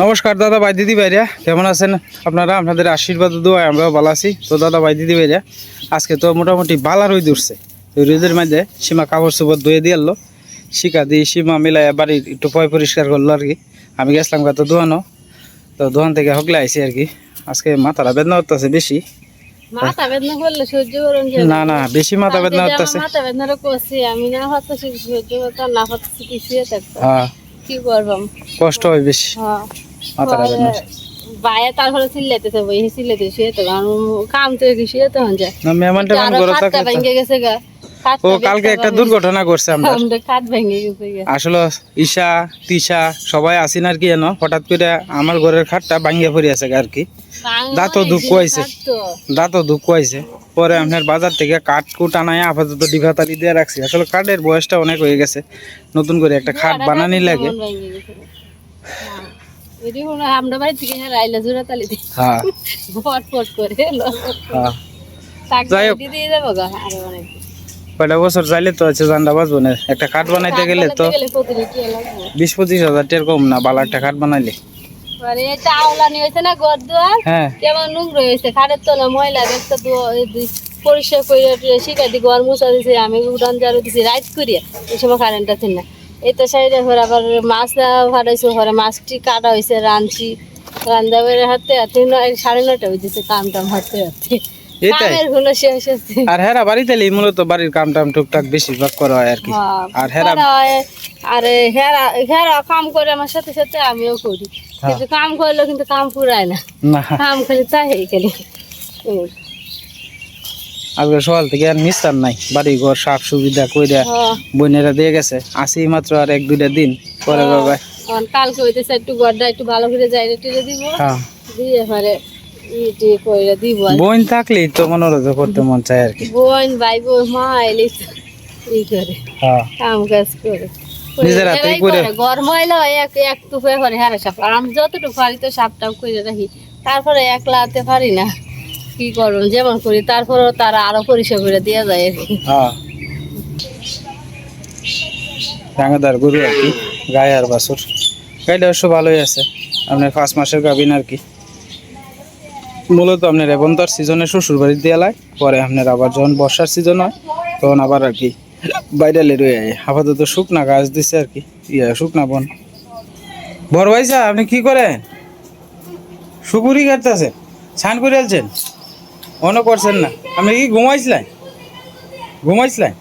নমস্কার দাদা ভাই দিদি ভাইরা কেমন আছেন আপনারা? আপনাদের আশীর্বাদ দোয়ায় আমরাও ভালো আছি। তো দাদা ভাই দিদি ভাইরা আজকে তো মোটামুটি বালা রোদ উঠছে। রোদের মধ্যে সীমা কাপড় চোপড় ধুয়ে দিয়ে এলো। শিকা দিয়ে সীমা মিলাই বাড়ি একটু পয় পরিষ্কার করল আর কি। আমি গেছিলাম কত দোয়ানো তো দোকান থেকে হকলে আইছি আর কি। আজকে মাথাটা বেদনা করতেছে বেশি। মাথা বেদনা করলে সহ্য করুন না না বেশি মাথা বেদনা হতাছি হতাছি হ্যাঁ। কি করবাম কষ্ট হয় বেশি। হ্যাঁ। বাইরে তারপরে বই কাম তো কি শুয়ে তো হন যায়। না মেহমান টেমান খাটটা ভেঙে গেছে গা। ও কালকে একটা দুর্ঘটনা করছে আমরা। ভেঙে গেছে আসলে ঈশা তিশা সবাই আসিন আর কি জানো হঠাৎ করে আমার ঘরের খাটটা ভাঙ্গিয়া পড়ে আছে আর কি। দাঁতও দুঃখ হয়েছে। দাঁতও দুঃখ হয়েছে পরে আপনার বাজার থেকে কাঠ কুট আনায় আপাতত ডিভাতালি দিয়ে রাখছি। আসলে কাঠের বয়সটা অনেক হয়ে গেছে। নতুন করে একটা খাট বানানি লাগে। আমরা বাড়ি থেকে রাইলা জোড়া তালি দিই হ্যাঁ। করে হ্যাঁ। কয়টা বছর চাইলে তো আছে জানটা বাঁচবো না। একটা কাঠ বানাইতে গেলে তো বিশ পঁচিশ হাজার টের কম না বালা একটা কাঠ বানাইলে। মানে এটা আওলানি হয়েছে না হ্যাঁ। কেমন নোংরা হয়েছে খাটের তলা ময়লা দেখতে পরিষ্কার করে শিখা ঘর দিছে আমি উড়ান জারু দিছি রাইত করিয়া এই সময় কারেন্টটা ছিল না। এই তো সাইডে ঘর আবার মাছ ফাটাইছে ঘরে মাছটি কাটা হয়েছে রাঁধছি রান্ধা বেড়ে হাতে সাড়ে হয়েছে কাম টাম হাতে হাতে আর হেরা বাড়িতে মূলত বাড়ির কাম টাম টুকটাক বেশিরভাগ করা হয় আর কি। হ্যাঁ, আর হেরা। আরে হেরা হেরা কাম করে আমার সাথে সাথে আমিও করি। কিন্তু কাম করলেও কিন্তু কাম ফুরায় না। কাম খালি তাই খালি। আজকে সকাল থেকে আর মিস্তার নাই। বাড়ি ঘর সাপ সুবিধা কইরা হ্যাঁ, বোনেরা দিয়ে গেছে। আসি মাত্র আর এক দুইটা দিন। পরে বাবা কালকে হইতেছে একটু গড়টা একটু ভালো করে টিরে দিব। হ্যাঁ। দিয়ে বোন থাকলেই তো মনোরঞ্জন করতে মন চায় আর কি। বোন ভাই বোন মা এলি ই করে। হ্যাঁ। কাম কাজ করে। নিজের হাতেই করে। করে, ঘর ময়লা এক এক টুপে করে হারা সাপ। আর আমি যতটুকু পারি তো সাপটাও করে রাখি তারপরে একলা হাতে পারি না। কি করব যেমন করি তারপরেও তারা আরও পরিষ্কার করে দেওয়া যায়। আর কি হ্যাঁ। রাঙাদার গরু আর কি গায়ে আর বাছুর। গাইটা অবশ্য ভালোই আছে। আপনার পাঁচ মাসের গাভিন আর কি। মূলত আপনার আর সিজনে শ্বশুর বাড়ি দিয়ে পরে আপনার আবার যখন বর্ষার সিজন হয় তখন আবার আর কি বাইরে রয়ে যায় আপাতত শুকনা গাছ দিছে আর কি। ইয়া শুকনা বন। বড় ভাইসা আপনি কি করেন? সুপুরি কাটতেছেন ছান করে আলছেন? অন্য করছেন না। আপনি কি ঘুমাইছিলেন? ঘুমাইছিলেন?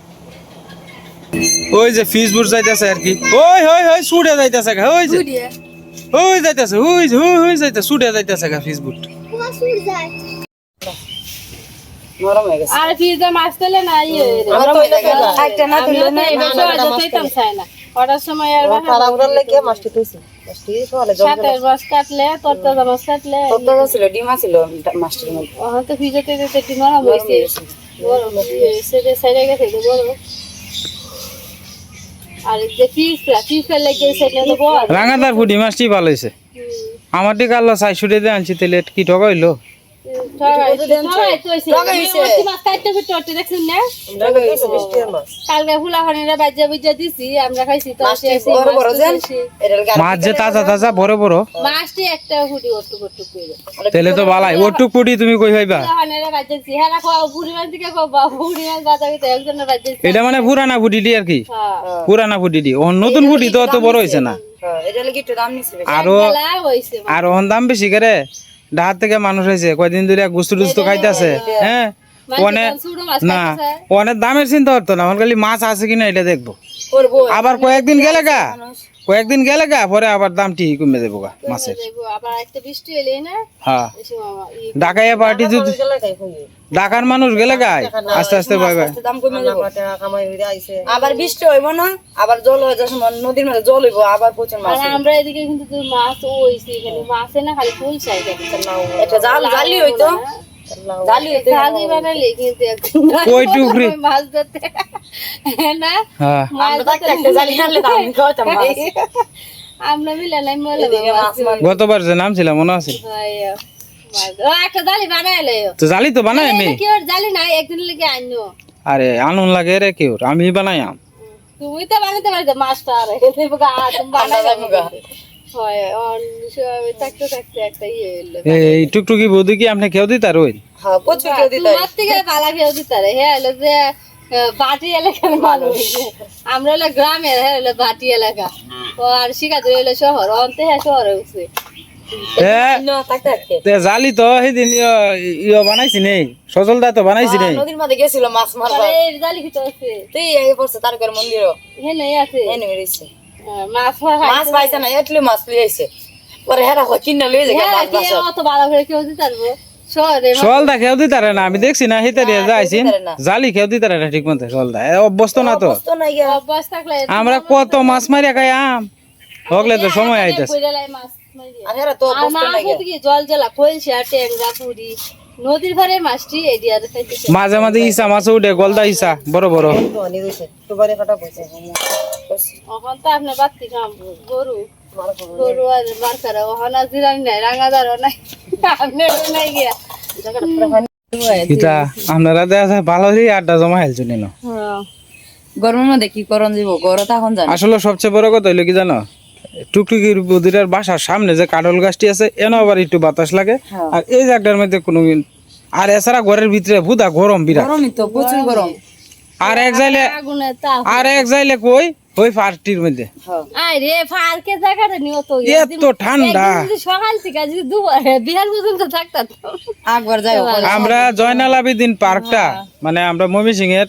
ওই যে ফিসবুক যাইতেছে আর কি। ওই হই হই সুড়ে যাইতেছে গা ওই যে। ওই যাইতেছে ওই যে ওই ওই যাইতে সুড়ে যাইতেছে গা ফিসবুক নরম হয়ে গেছে। আর ফিজে মাছ তেলে না ইয়ে একটা না তুললে না চাইতাম চাই না কটার সময় আর তারা উড়ার লেগে মাছটি তুইছে মাছটি সকালে জল সাতের মাছ কাটলে তরতাজা মাছ কাটলে তত্ত্ব ছিল ডিম আছিল মাছটির মধ্যে। হয়তো ফিজেতে যেতে একটু নরম হয়েছে। বড় সেটা সাইডে গেছে বড় আর যে পিসলা পিসলা লেগে সেটা তো বড় রাঙাদার ফুটি মাছটি ভালো হয়েছে। আমার দিকে আল্লাহ চাই সুড়ে আনছি তাহলে কি ঠকাইলো? কালকে ফুলা ফানিরা বাজ্যা বুজ্জা দিছি আমরা খাইছি তো আসি আসি বড় বড় যেন এটা গাড়ি মাছ যে তাজা তাজা বড় বড় মাছটি একটা ফুটি অট্টু অট্টু করে তাহলে তো বালাই ওটুক পুটি তুমি কই হ্যাঁ এটা মানে পুরানা ফুটি দি আর কি হ্যাঁ পুরানা ফুটি দি নতুন ফুটি তো অত বড় হয়েছে না হ্যাঁ, এটা লাগি একটু দাম নিছিল আরও আর দাম বেশি করে ডাহাত থেকে মানুষ হয়েছে। কয়দিন ধরে গুস্তু টুস্তু খাইতেছে? হ্যাঁ? অনেক না অনেক দামের চিন্তা করতো না। আমার খালি মাছ আছে কিনা এটা দেখব। আবার কয়েকদিন গেলে গা? কয়েকদিন গেলে গা পরে আবার দামটি কমে দেবো গা মাছের। হ্যাঁ। ঢাকাইয়া পার্টি যদি ঢাকার মানুষ গেলে গায় আস্তে আস্তে কমে যাব। আবার বৃষ্টি হইব না আবার জল হয়ে সময় নদীর মধ্যে জল হইব আবার প্রচুর মাছ আর আমরা এদিকে কিন্তু মাছ ওইছে এখানে মাছে না খালি ফুল চাই একটা জাল জালি হইতো। জালি হইতো খালি বানালে কিন্তু একদম কই টুকরি? মাছ ধরতে। না? হ্যাঁ। আমরা মিলে নাই গতবার যে নাম ছিল মনে আছে? ভাইয়া, মাছ- ও একটা জালি বানাইলে তো জালি তো বানাই আমি? জালি নাই একদিন লেগে আনো আরে আনুন লাগে রে কেউ আমি বানাই আম। তুমি তো বানাতে পারছ মাছটা আর তুমি বানাই হয় ইয়ে এই টুকটুকি বৌদি কি আপনি কেউ দিতার ওই? হ্যাঁ প্রচুর কেউ দিতে তোমার থেকে পালা দিতারে। হ্যাঁ হলো যে আহ, বাটি এলাকার মানুষ আমরা হলো গ্রামের হ্যাঁ হলো বাটি এলাকা। ও আর শিকাতে হলো শহর। অন্তে হ্যাঁ শহরে উঠছে। হ্যাঁ তে জালি তো সেদিন ইয়- বানাইছি নেই। সজল দা তো বানাইছি নেই। নদীর মধ্যে গেছিল মাছ মারবা এই জালি খেতে আছে? তুই আগে পড়ছে তারকের মন্দিরও। হ্যাঁ আছে। মাছ খাওয়া মাছ পাইছে না এটলি মাছ লিয়েছে পরে হেরা হয় কিনা লয়ে যায় হ্যাঁ মাছ অত করে কেউ দিতে পারব? শহরে সল দা খেয়েও দিতারে না আমি দেখছি না হিতারে যাইছি দিতারে না। জালি খেয়েও দিতারে না ঠিক মতো সল দা অভ্যস্ত না তো। আমরা কত মাছ মারিয়া খাই আম। হগলে তো সময় আইতাছে। পুরি। মাঝে মাঝে ইসা মাছ উঠে গলদা ইসা বড় বড়। তো নি রইছে তো বারে কাটা পয়সা এখন তো আপনার বাত্তি খাম গরু। গরু আর মার্কারা ওখানে জিরানি নাই রাঙাদারও নাই আপনার নাই গিয়া। আপনারা দেখা ভালো আড্ডা জমা হেলছো নিন। হ্যাঁ। গরমের মধ্যে কি করন দিব গরম তখন জানি। আসলে সবচেয়ে বড় কথা হইল কি জানো টুকটুকির বদিরার বাসার সামনে যে কাঠল গাছটি আছে এনে আবার একটু বাতাস লাগে। হ্যাঁ। আর এই জায়গাটার মধ্যে কোনো আর এছাড়া ঘরের ভিতরে ভুদা গরম বিরাট। গরমই তো প্রচুর গরম। আর এক যাইলে তাপ আর এক যাইলে কই ওই পার্টির মধ্যে। হ্যাঁ আই জায়গাটা নিও তো। এত ঠান্ডা। সকাল থেকে যদি বিহার পর্যন্ত থাকতাম। একবার যাই আমরা জয়নাল আবেদিন পার্কটা মানে আমরা মমি সিং এর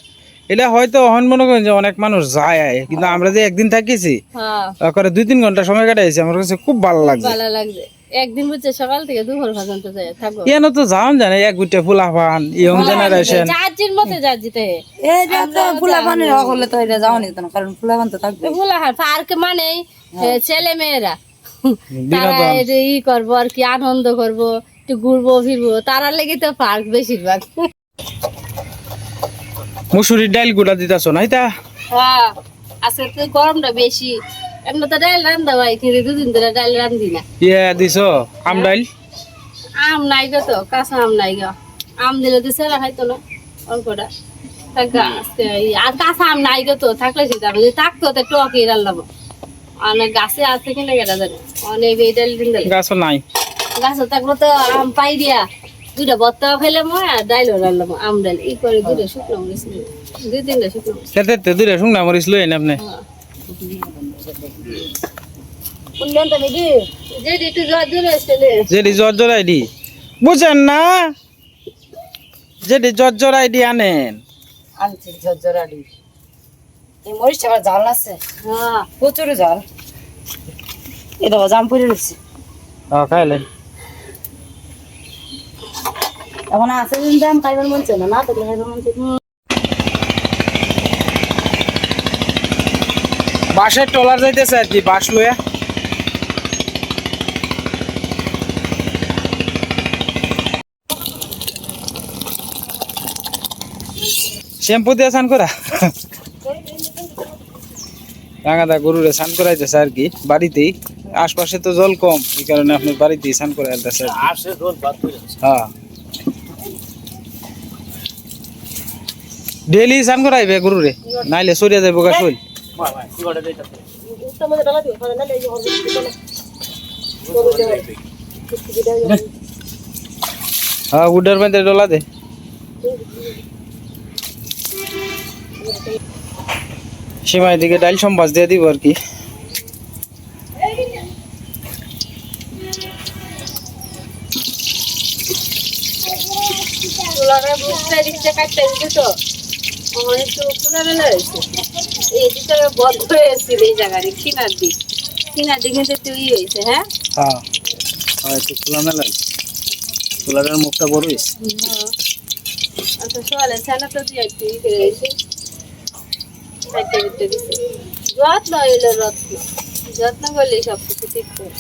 এটা হয়তো অহন মনে করেন যে অনেক মানুষ যায় আয়, কিন্তু আমরা যে একদিন থাকিছি হ্যাঁ। দুই তিন ঘণ্টা সময় কাটাইছি আমার কাছে খুব ভালো লাগছে। ভালো লাগছে। একদিন বুঝছে সকাল থেকে দুপুর পর্যন্ত যায় এনে তো যাওন জানে এক গুটে ফুলা পান ইয়ং জেনারেশন মতো এই যে তো ফুলা হলে তো এটা যাওয়া নিত না কারণ ফুলা পান তো থাকবে পার্ক মানে ছেলে মেয়েরা তারা এই ই করব আর কি আনন্দ করব একটু ঘুরবো ফিরবো তারা লেগে তো পার্ক বেশিরভাগ। মুসুরির ডাইল গুড়া দিতাছ না এটা? হ্যাঁ আজকে তো গরমটা বেশি। তো ভাই কিন্তু দুদিন ধরে ডাইল রান্ধি না। ইয়ে দিছ আম ডাইল? আম নাই গো তো কাঁচা আম নাই গো। আম দিলে তো সেরা খাইতো না অল্পটা। আর কাঁচা আম নাই গো তো থাকলে সেটা যদি থাকতো তো টক রান্নাবো। অনেক গাছে আছে কিনা কেটা জানি। অনেক এই ডাল দিন দিলে গাছ নাই। গাছে থাকলে তো আম পাই দিয়া। বত্তা আর ডাইলও রান্নাম আম ডাল ই করে দুটো শুকনো মরিচ দুই তিনটা শুকনো দুইটা শুকনা মরিচ লই আপনি। যেটি যেটি জ্বর জ্বরাই দি বুঝেন না? যেটি জ্বর জ্বরাই দি আনেন। আনছি ঝরঝরাডি এই মরিচ আবার জাল আছে? হ্যাঁ। প্রচুর জাল। এই দেখো জাম পড়ে রয়েছে। ও খাইলে। এখন আছে দিন জাম খাইবার মন চায় না না থাকলে খাইবার মন বাঁশের টলার যাইতেছে আর কি বাঁশ লইয়া। শ্যাম্পু দিয়ে স্নান করা? রাঙাদা গরুরে স্নান করাইতেছে আর কি বাড়িতেই। আশপাশে তো জল কম এই কারণে আপনি বাড়িতেই স্নান করে আনতেছে হ্যাঁ ডেলি স্নান করাইবে গরুরে? নাইলে সরিয়া যাইব গা শৈল। হ্যাঁ উডার মধ্যে ডলা দে। সীমায় দিকে ডাইল সম্বাস দিয়ে দিব আর কি। ফুলারে বুঝতে দিচ্ছে কাটতে দিচ্ছে তো। আমার একটু এই দিকটা বন্ধ হয়ে এসেছিল এই জায়গায় কিনার দিক। কিনার দিকে তো একটু হয়েছে হ্যাঁ? হ্যাঁ। হ্যাঁ একটু খোলা মেলা খোলাটার মুখটা বড় হয়েছে। আচ্ছা সোয়ালে ছানা তো দিয়ে একটু ই করে রয়েছে কাটতে দিতে দিচ্ছে যত্ন হইল রত্ন যত্ন করলে সব কিছু ঠিক করে।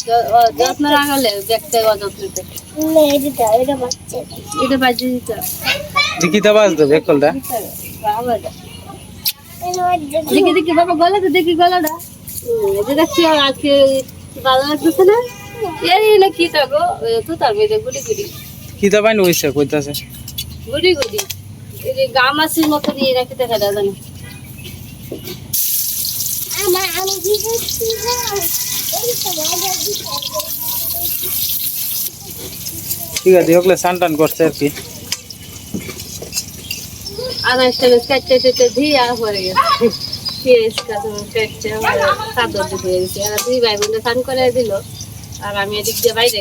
যত্ন না করলে দেখতে অযত্ন এটা দিতে বাজ বাবা। দেখি দেখি বাবা গলা তো দেখি গলাটা। দেখছি আর আজকে ভালো লাগতেছে না? এই না কি তা গো? তো তার মেয়েদের গুড়ি গুড়ি কিতা বাইন হইছে কইতাছে? গুড়ি গুড়ি এই যে গামাসির মতো নিয়ে রাখি দেখা যায় জানি। ঠিক আছে ওগুলো স্নান টান করছে আর কি। আনাজ টানাজ কাটতে দিয়ে আর পরে গেছে। পেঁয়াজ কাঁচামরিচ কাটতে চাদর দিতে গেছি আর দুই ভাই স্নান করে দিল। আর আমি এদিক দিয়ে বাইরে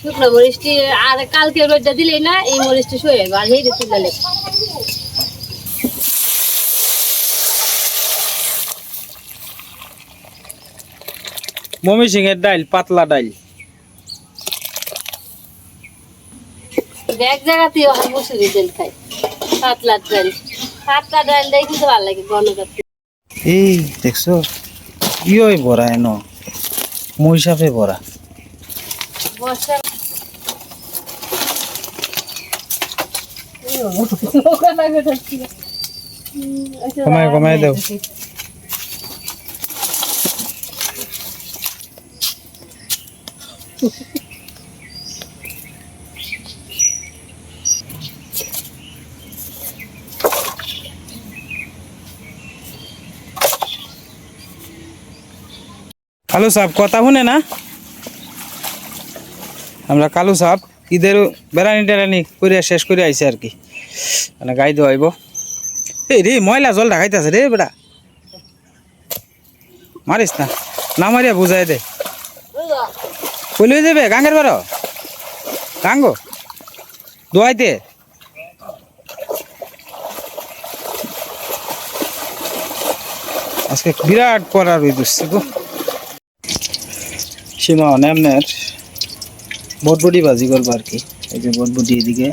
শুকনো মরিচটি আর কালকে রোদটা দিলেই না এই মরিচটি শুয়ে যাবে আর হেঁটে তুলে মমি সিং এর ডাইল পাতলা ডাইল। এক জায়গাতেই মুসুরি তেল খাই পাতলা ডাল পাতলা ডাল দেয় কিন্তু ভালো লাগে ঘন এই দেখছ? কি ওই বড়া এন? মহিষাপে বড়া। বর্ষা কমায় কমায় দাও। কালু সাহেব, কথা শুনে না? আমরা কালু সাহেব, ঈদের বেড়ানি টেরানি করে শেষ করে আইছে আর কি। মানে গাই দেওয়াইব এই রে, ময়লা জল ঢাকাইতেছে রে বেটা মারিস না না মারিয়া বুঝাই দে। কইলে যাবে, গাঙ্গের বারো গাঙ্গো দোয়াইতে আজকে বিরাট রই দুসছে গো। সীমা অনেমনের বটবটি ভাজি করব আর কি। এই যে বটবটি এদিকে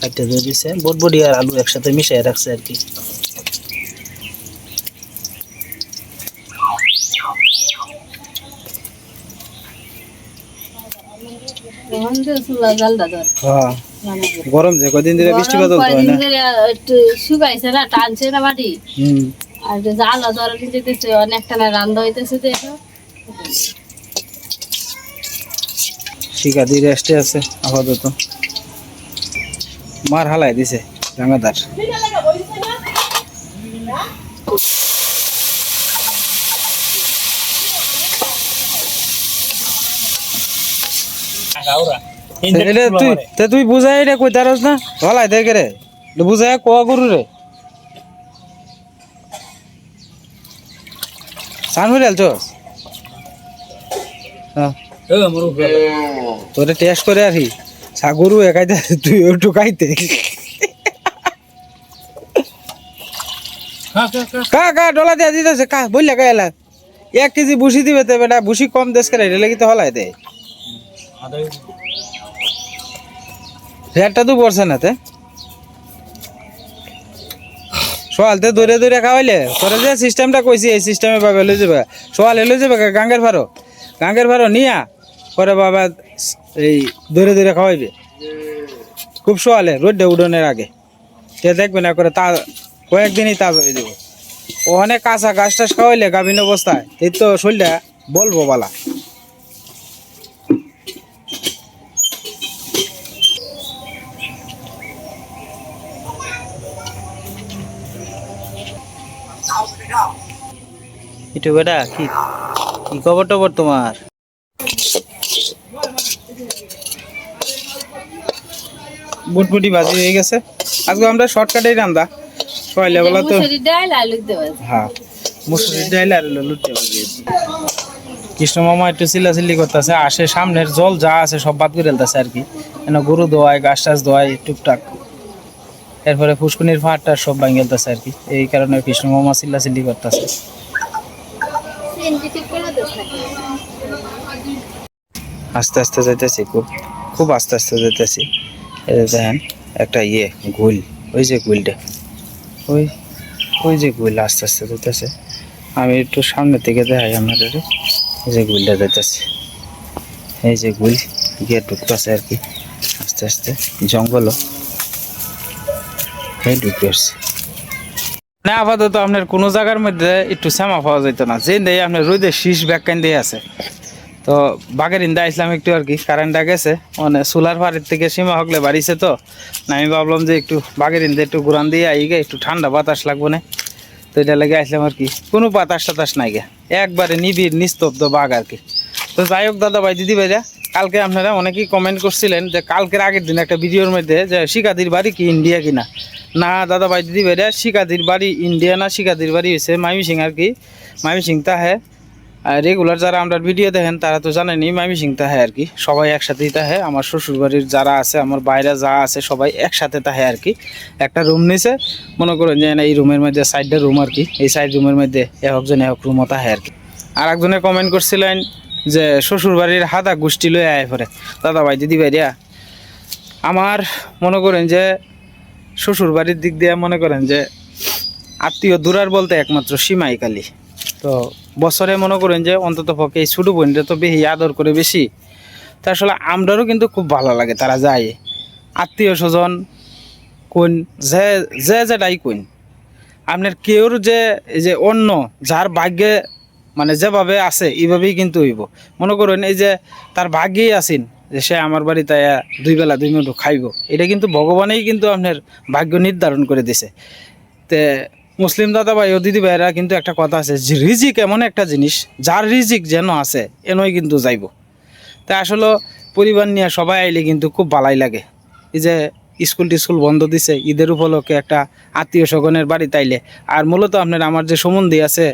কাটতে ধরে দিছে। বটবটি আর আলু একসাথে মিশিয়ে রাখছে আর কি। হ্যাঁ। গরম যে কদিন ধরে বৃষ্টি বাদল হয় না। একটু শুকাইছে না টানছে না হুম। আর জাল ধরে যেতেছে অনেকটা না রান্না হইতেছে এটা শিকাদি রেস্টে আছে আপাতত। মার হালাই দিছে রাঙাদার। তুই তুই বুঝাই এটা কই তারস না? হলাই দেখে রে? বুঝাই কোয়া গরু রে? সান হয়ে আলছস হ্যাঁ। তোরে টেস্ট করে আরি সাগরু একাইতে তুই একটু খাইতে কা কা ডলা দিয়া দিতেছে কা বললে কা এলা। এক কেজি বুসি দিবে তো বেটা বুসি কম দেশ করে এটা লাগি তো হলাই দে। রেটটা তো পড়ছে না তে। সোয়ালতে দৌড়ে দৌড়ে খাওয়াইলে তোরা যে সিস্টেমটা কইছি এই সিস্টেমে বাবা লই যাবে। সোয়ালে লই যাবে গাঙ্গের ভারো। গাঙ্গের ভারো নিয়া পরে বাবা এই ধরে ধরে খাওয়াইবে। খুব সোয়ালে রোডে উডনের আগে। সে দেখবে না, করে তা কয়েকদিনই তাজা হয়ে যাবে। ওখানে কাঁচা গাছ টাছ খাওয়াইলে গাভীন অবস্থায়। এই তো শরীরটা বলব বালা। বেটা, কি কি খবর টবর তোমার? বুটবুটি ভাজি হয়ে গেছে। আজকে আমরা শর্টকাটেই রান্দা। সকালে বেলা তো ডাল হ্যাঁ মুসুরির ডাইল আর হলো লুটে কৃষ্ণ মামা একটু চিল্লাচিল্লি করতেছে আসে সামনের জল যা আছে সব বাদ করে ফেলতেছে আর কি। কেন গরু দোয়ায় গাছ টাছ দোয়ায় টুকটাক। এরপরে ফুসকুনির ফাটটা সব ভাঙে ফেলতেছে আর কি। এই কারণে কৃষ্ণ মামা চিল্লাচিল্লি করতেছে। আস্তে আস্তে যাইতেছি খুব খুব আস্তে আস্তে যাইতেছি দেখেন, একটা ইয়ে গুল। ওই যে গুলটা। ওই ওই যে গুল আস্তে আস্তে যাইতেছে আমি একটু সামনে থেকে দেখাই আপনাদের এই যে গুলটা যাইতেছে এই যে গুল গিয়ে ঢুকতেছে আর কি। আস্তে আস্তে জঙ্গলও এই ঢুকে আসছে। না, আপাতত আপনার কোনো জায়গার মধ্যে একটু শ্যামা পাওয়া যেত না। যে দেয় আপনার রোদে শীষ ব্যাখ্যান দিয়ে আছে। তো বাঘের ইন্দা আসলাম একটু আর কি কারেন্টটা গেছে। মানে সোলার ফারের থেকে সীমা হকলে বাড়িছে তো। আমি ভাবলাম যে একটু বাঘের ইন্দা একটু ঘুরান দিয়ে আই গে, একটু ঠান্ডা বাতাস লাগবে না। তো এটা লেগে আসলাম আর কি। কোনো বাতাস টাতাস নাই গে। একবারে নিবিড়, নিস্তব্ধ বাঘ আর কি। তো যাই হোক দাদা ভাই, দিদি ভাইরা, কালকে আপনারা অনেকেই কমেন্ট করছিলেন যে কালকের আগের দিন একটা ভিডিওর মধ্যে যে শিকাদির বাড়ি কি ইন্ডিয়া কিনা। না, দাদা ভাই, দিদি ভাইরা, শিকাদির বাড়ি ইন্ডিয়া না, শিকাদির বাড়ি হয়েছে মাইমি সিং আর কি। মাইমি সিং তাহে রেগুলার যারা আমরা ভিডিও দেখেন, তারা তো জানেনি মাইমি সিং তাহে আর কি। সবাই একসাথেই তাহে। আমার শ্বশুরবাড়ির যারা আছে, আমার বাইরে যা আছে, সবাই একসাথে তাহে আর কি। একটা রুম নিছে। মনে করেন যে, এই রুমের মধ্যে সাইডটা রুম আর কি। এই সাইড রুমের মধ্যে একজন এক রুমও তাহে আর কি। আর একজনে কমেন্ট করছিলেন যে, শ্বশুরবাড়ির হাতা গোষ্ঠী লয়ে আয় পরে। দাদা ভাই, দিদি ভাইরা, আমার মনে করেন যে, শ্বশুরবাড়ির দিক দিয়ে মনে করেন যে, আত্মীয় দূরার বলতে একমাত্র সীমাই কালী। তো বছরে মনে করেন যে অন্তত পক্ষে এই ছোটো বোনটা তো বেশি আদর করে বেশি। তা আসলে আমরারও কিন্তু খুব ভালো লাগে, তারা যায়। আত্মীয় স্বজন, কোন, যে যে যেটাই কোন। আপনার কেউর যে যে অন্য, যার ভাগ্যে মানে যেভাবে আছে, এইভাবেই কিন্তু হইব। মনে করুন এই যে তার ভাগ্যেই আছেন, যে সে আমার বাড়িতে দুই বেলা দুই মিনিট খাইব। এটা কিন্তু ভগবানেই কিন্তু আপনার ভাগ্য নির্ধারণ করে দিছে। তে মুসলিম দাদা ভাই ও দিদি ভাইরা কিন্তু একটা কথা আছে, যে রিজিক এমন একটা জিনিস, যার রিজিক যেন আছে এনই কিন্তু যাইব। তা আসলে পরিবার নিয়ে সবাই আইলে কিন্তু খুব ভালাই লাগে। এই যে স্কুল টিস্কুল বন্ধ দিছে, ঈদের উপলক্ষে একটা আত্মীয় স্বজনের বাড়ি তাইলে আর মূলত আপনার আমার যে সমন্ধি আছে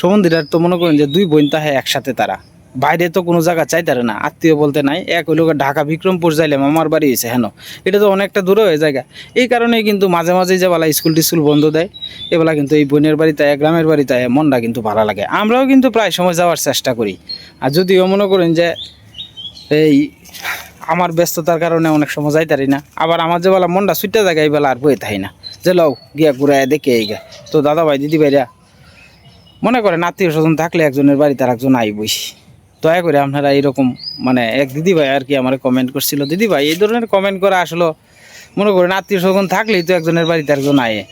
সমন্দিরার তো মনে করেন যে দুই বোন তাহে একসাথে তারা। বাইরে তো কোনো জায়গা চাইতারে না, আত্মীয় বলতে নাই। এক হইল ঢাকা বিক্রমপুর যাইলে মামার বাড়ি হয়েছে হেন। এটা তো অনেকটা দূরে হয়ে জায়গা। এই কারণেই কিন্তু মাঝে মাঝে যে বেলা স্কুল টিস্কুল বন্ধ দেয় এবেলা কিন্তু এই বোনের বাড়িতে গ্রামের বাড়িতে মনটা কিন্তু ভালো লাগে। আমরাও কিন্তু প্রায় সময় যাওয়ার চেষ্টা করি। আর যদিও মনে করেন যে এই আমার ব্যস্ততার কারণে অনেক সময় যাইতারি না, আবার আমার যে বেলা মনটা সুইটা জায়গায় এই বেলা আর বয়ে থাই না। যে লও, গিয়া ঘুরায় দেখে এই গা তো দাদা ভাই দিদি ভাইরা মনে করেন আত্মীয় স্বজন থাকলে একজনের বাড়িতে আর একজন আই বইসি দয়া করে আপনারা এইরকম মানে এক দিদি ভাই আর কি আমার কমেন্ট করছিল। দিদি ভাই এই ধরনের কমেন্ট করা আসলে মনে করেন আত্মীয় স্বজন থাকলেই তো একজনের বাড়িতে একজন আয়ে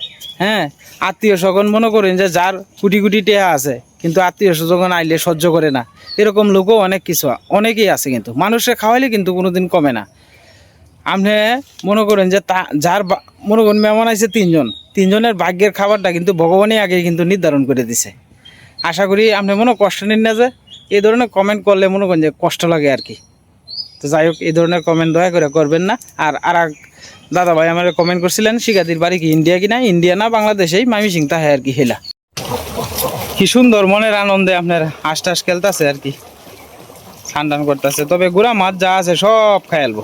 হ্যাঁ? আত্মীয় স্বজন মনে করেন যে যার কোটি কোটি টেহা আছে, কিন্তু আত্মীয় স্বজন আইলে সহ্য করে না। এরকম লোকও অনেক কিছু, অনেকেই আছে কিন্তু। মানুষে খাওয়াইলে কিন্তু কোনোদিন কমে না। আপনি মনে করেন যে তা, যার মনে করেন মেমন আছে তিনজন, তিনজনের ভাগ্যের খাবারটা কিন্তু ভগবানই আগে কিন্তু নির্ধারণ করে দিছে। আশা করি আপনি মনে কষ্ট নিন না যে এই ধরনের কমেন্ট করলে মনে করেন যে কষ্ট লাগে আর কি তো যাই হোক, এই ধরনের কমেন্ট দয়া করে করবেন না। আর আর এক দাদা ভাই আমার কমেন্ট করছিলেন, শিকাদির বাড়ি কি ইন্ডিয়া কি না? ইন্ডিয়া না, বাংলাদেশেই মামি সিং তাহে আর কি হেলা। কি সুন্দর মনের আনন্দে আপনার হাঁস টাস খেলতেছে আর কি খান টান করতেছে। তবে গুড়া মাছ যা আছে সব খাইলবো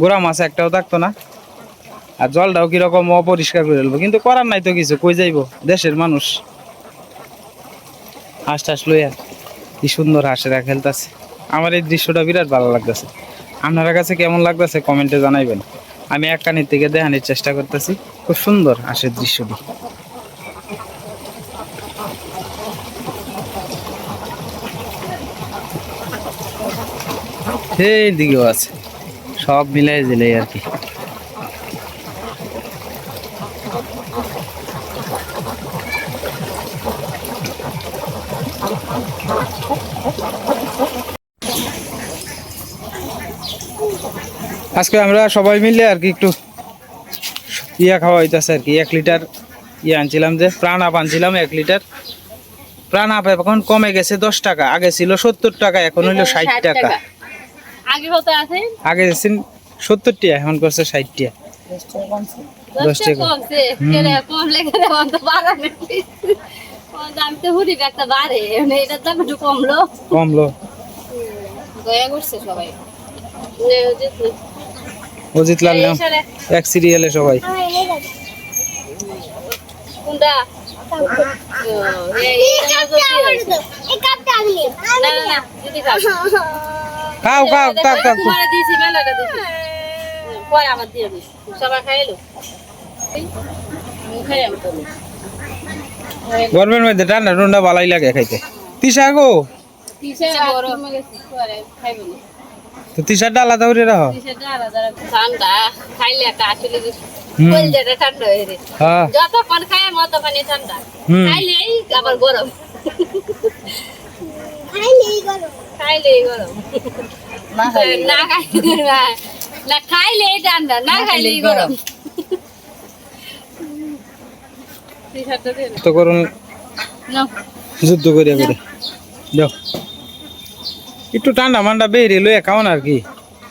গুড়া মাছ একটাও থাকতো না। আর জলটাও কীরকম অপরিষ্কার করে ফেলব কিন্তু করার নাই তো কিছু, কই যাইবো? দেশের মানুষ। হাঁস টাস লইয়া। কি সুন্দর হাঁসেরা খেলতেছে। আমার এই দৃশ্যটা বিরাট ভালো লাগতেছে। আপনার কাছে কেমন লাগতেছে কমেন্টে জানাইবেন। আমি এক কানির থেকে দেখানোর চেষ্টা করতেছি। খুব সুন্দর হাঁসের দৃশ্যটি। এই দিকেও আছে। সব মিলাই দিলে আর কি। আজকে আমরা সবাই মিলে আর কি একটু ইয়া খাওয়া হইতেছে আর কি এক লিটার ইয়ে আনছিলাম যে প্রাণ আপ আনছিলাম এক লিটার। প্রাণ আপ এখন কমে গেছে দশ টাকা আগে ছিল সত্তর টাকা এখন হইল ষাট টাকা। আগে ছিল সত্তর টিয়া এখন করছে ষাট টিয়া দশ টাকা। মানে কমলো। কমলো। দয়া করছে সবাই। অজিত লাল নাম এক সিরিয়ালে সবাই খাও। খাও খাও। গরমের মধ্যে ঠান্ডা ঠান্ডা ভালাই লাগে খাইতে তিসা গো না। তো তিসারটা আলাদা করে রাখো। কিসেরটা আলাদা রাখব। ঠান্ডা। খাইলে একটা আসলে। কলজাটা ঠান্ডা হয়ে যায়। হ্যাঁ। যতক্ষণ খাই ততক্ষণই ঠান্ডা। খাইলেই আবার গরম। খাইলেই গরম। না খাইলে না খাইলে না- খাইলেই ঠান্ডা না খাইলেই গরম। টি শার্টটা তো করুন। যুদ্ধ করিয়া করে। যাও। একটু ঠান্ডা মান্ডা বেরিয়ে লইয়া খাওয়ান আর কি।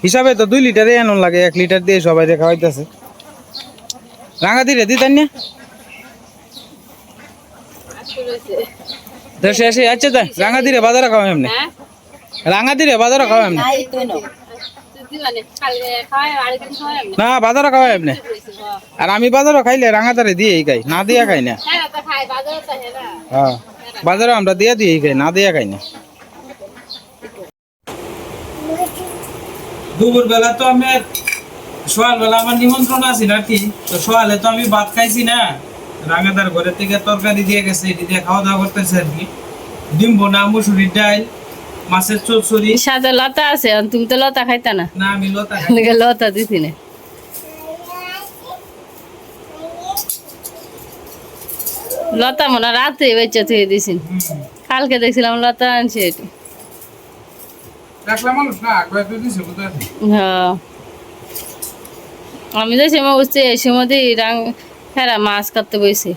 হিসাবে তো দুই লিটারে এমন লাগে এক লিটার দিয়ে সবাই খাওয়াইতেছে রাঙা দিলে দিতেন না আজকে রয়েছে আচ্ছা তাই রাঙা দিলে বাজারে খাওয়া এমনি হ্যাঁ? রাঙা দিলে বাজারে খাওয়া এমনি না বাজারে খাওয়া এমনি আর আমি বাজারে খাইলে রাঙা তারে দিয়েই খাই না দিয়া খাই না। হ্যাঁ বাজারে হ্যাঁ বাজারে আমরা দিয়া খাই না দিয়া খাই না। দুপুর বেলা তো আমি সকাল বেলা আমার নিমন্ত্রণ আছে নাকি? তো সকালে তো আমি ভাত খাইছি না। রাঙাদার ঘরের থেকে তরকারি দিয়ে গেছে এটি দিয়ে খাওয়া দাওয়া করতেছে আর কি। ডিম বোনা মুসুরির ডাল মাছের চচ্চড়ি। সাথে লতা আছে তুমি তো লতা খাইতা না। না আমি লতা লতা দিছি না। লতা মনে রাতে বেচে থুয়ে দিছি। কালকে দেখছিলাম লতা আনছে এটি রাখলাম মানুষ না কয়েকটা দিছে কোথায় হ্যাঁ। আমি তো সেমা বুঝছি এই সময় রাং হ্যাঁ মাছ কাটতে বইছি।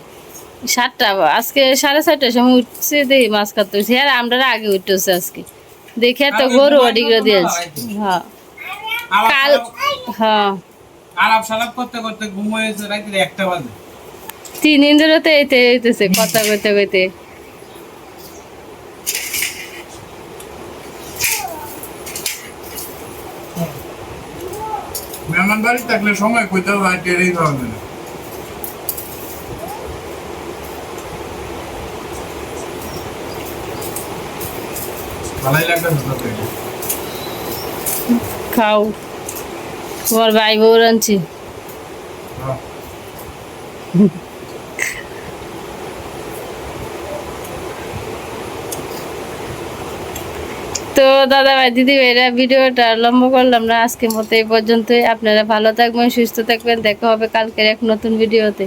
সাতটা আজকে সাড়ে ছয়টার সময় উঠছে দেখি মাছ কাটতে বইছি। হ্যাঁ আমরা আগে উঠতেছে আজকে। দেখে তো গরু নতুন দিয়েছে। হ্যাঁ। কাল হ্যাঁ। আলাপ সালাপ করতে করতে ঘুমিয়েছে রাত্রি একটা বাজে। তিন দিন ধরে তো এইতে এইতেছে কথা কইতে কইতে মেহমান বাড়ি থাকলে সময় কইতে হবে আর টেরেই খাওয়া না। খাও। তোমার ভাই বউ আনছি দাদা ভাই দিদি ভাইরা ভিডিওটা লম্বা করলাম না, আজকের মতো এই পর্যন্তই। আপনারা ভালো থাকবেন, সুস্থ থাকবেন। দেখা হবে কালকের এক নতুন ভিডিওতে।